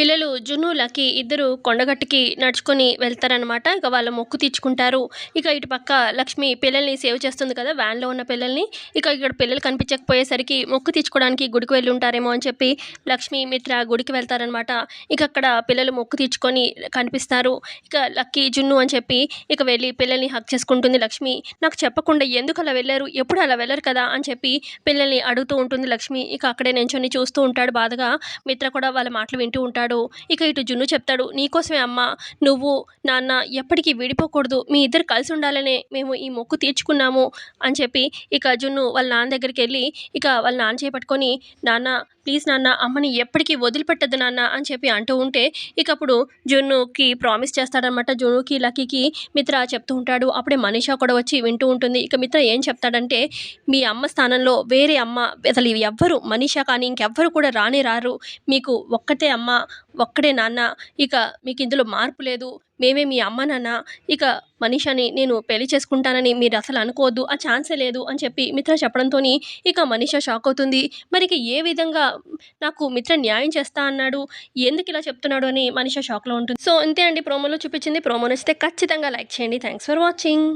పిల్లలు జున్ను ఇద్దరు కొండగట్టుకి నడుచుకొని వెళ్తారనమాట ఇక వాళ్ళ మొక్కు తీర్చుకుంటారు. ఇక ఇటు పక్క లక్ష్మి పిల్లల్ని సేవ్ చేస్తుంది కదా వ్యాన్లో ఉన్న పిల్లల్ని. ఇక ఇక్కడ పిల్లలు కనిపించకపోయేసరికి మొక్కు తీర్చుకోవడానికి గుడికి వెళ్ళి ఉంటారేమో అని చెప్పి లక్ష్మి మిత్ర గుడికి వెళ్తారనమాట ఇక అక్కడ పిల్లలు మొక్కు తీర్చుకొని కనిపిస్తారు. ఇక లక్కీ జున్ను అని చెప్పి ఇక వెళ్ళి పిల్లల్ని హక్ చేసుకుంటుంది లక్ష్మి. నాకు చెప్పకుండా ఎందుకు అలా వెళ్ళారు? ఎప్పుడు అలా వెళ్ళరు కదా? అని చెప్పి పిల్లల్ని అడుగుతూ ఉంటుంది లక్ష్మి. ఇక అక్కడే నించొని చూస్తూ ఉంటాడు బాధగా. మిత్ర కూడా వాళ్ళ మాటలు వింటూ ఉంటాడు. ఇక ఇటు జున్ను చెప్తాడు నీకోసమే అమ్మ నువ్వు నాన్న ఎప్పటికీ విడిపోకూడదు. మీ ఇద్దరు కలిసి ఉండాలనే మేము ఈ మొక్కు తీర్చుకున్నాము అని చెప్పి ఇక జున్ను వాళ్ళ నాన్న దగ్గరికి వెళ్ళి ఇక వాళ్ళ నాన్న చేపట్టుకొని నాన్న ప్లీజ్ నాన్న అమ్మని ఎప్పటికీ వదిలిపెట్టద్దు నాన్న అని చెప్పి అంటూ ఉంటే ఇక అప్పుడు జున్నుకి ప్రామిస్ చేస్తాడనమాట జున్నుకి లక్కీకి మిత్ర చెప్తూ ఉంటాడు. అప్పుడే మనీషా కూడా వచ్చి వింటూ ఉంటుంది. ఇక మిత్ర ఏం చెప్తాడంటే మీ అమ్మ స్థానంలో వేరే అమ్మ అసలు ఎవ్వరు మనీషా కానీ ఇంకెవ్వరు కూడా రానే రారు. మీకు ఒక్కటే అమ్మ ఒక్కడే నాన్న ఇక మీకు ఇందులో మార్పు లేదు. మేమే మీ అమ్మ నాన్న ఇక మనీషాని నేను పెళ్ళి చేసుకుంటానని మీరు అసలు అనుకోవద్దు ఆ ఛాన్సే లేదు అని చెప్పి మిత్ర చెప్పడంతో ఇక మనీషా షాక్ అవుతుంది. మరి ఇక ఏ విధంగా నాకు మిత్ర న్యాయం చేస్తా అన్నాడు? ఎందుకు ఇలా చెప్తున్నాడు అని మనీషా షాక్లో ఉంటుంది. సో అంతే అండి. ప్రోమోలో చూపించింది ప్రోమో నచ్చితే ఖచ్చితంగా లైక్ చేయండి. Thanks for watching.